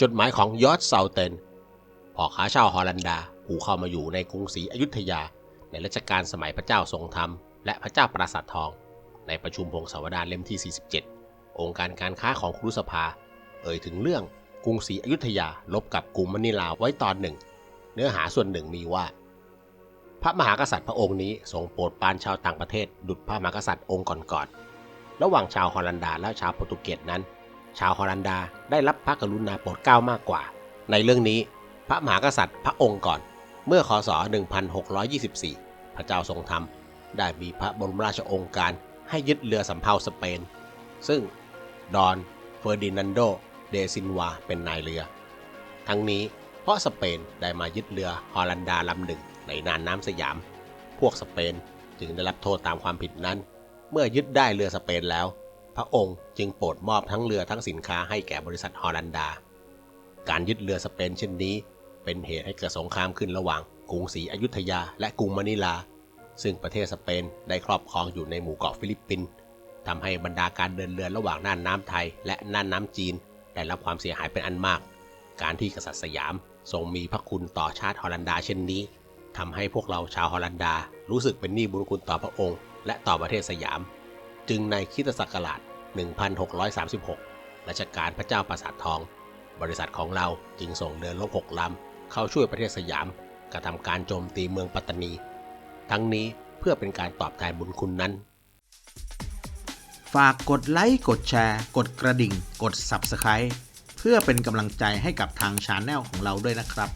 จดหมายของยอร์จเซาเตนพ่อค้าชาวฮอลันดาผู้เข้ามาอยู่ในกรุงศรีอยุธยา ในรัชกาลสมัยพระเจ้าทรงธรรม และพระเจ้าปราสาททอง ในประชุมพงศาวดารเล่มที่ 47 องค์การการค้าของครุสภา เอ่ยถึงเรื่องกรุงศรีอยุธยาลบกับกรุงมะนิลาไว้ตอนหนึ่ง เนื้อหาส่วนหนึ่งมีว่า พระมหากษัตริย์พระองค์นี้ทรงโปรดปรานชาวต่างประเทศ ดุจพระมหากษัตริย์องค์ก่อนๆระหว่างชาวฮอลันดาและชาวโปรตุเกสนั้น ชาวฮอลันดาได้รับพระกรุณาโปรดเกล้ามากกว่า ในเรื่องนี้ พระมหากษัตริย์พระองค์ก่อน เมื่อคศ 1624 พระเจ้าทรงธรรม ได้มีพระบรมราชองค์การให้ยึดเรือสำเภาสเปน ซึ่งดอนเฟอร์ดินันโด เดซินวาเป็นนายเรือ ทั้งนี้เพราะสเปนได้มายึดเรือฮอลันดาลำหนึ่งในน่านน้ำสยาม พวกสเปนจึงได้รับโทษตามความผิดนั้น เมื่อยึดได้เรือสเปนแล้ว ระองค์จึงโปรดมอบทั้งเรือทั้งสินค้าให้แก่บริษัทฮอลันดา การยึดเรือสเปนเช่นนี้ เป็นเหตุให้เกิดสงครามขึ้นระหว่างกรุงศรีอยุธยาและกรุงมะนิลา ซึ่งประเทศสเปนได้ครอบครองอยู่ในหมู่เกาะฟิลิปปินส์ทำให้บรรดาการเดินเรือระหว่างน่านน้ำไทย และน่านน้ำจีน ได้รับความเสียหายเป็นอันมาก การที่กษัตริย์สยามทรงมีพระคุณต่อชาติฮอลันดาเช่นนี้ทำให้พวกเราชาวฮอลันดา รู้สึกเป็นหนี้บุญคุณต่อพระองค์ และต่อประเทศสยาม จึงในคริสตศักราช 1636 รัชกาลพระเจ้าปราสาททอง บริษัทของเราจึงส่งเรือรบหกลำ เข้าช่วยประเทศสยามกระทำการโจมตีเมืองปัตตานี ทั้งนี้เพื่อเป็นการตอบแทนบุญคุณนั้น ฝากกดไลค์กดแชร์ กดกระดิ่ง กด Subscribe เพื่อเป็นกำลังใจให้กับทางชาแนลของเราด้วยนะครับ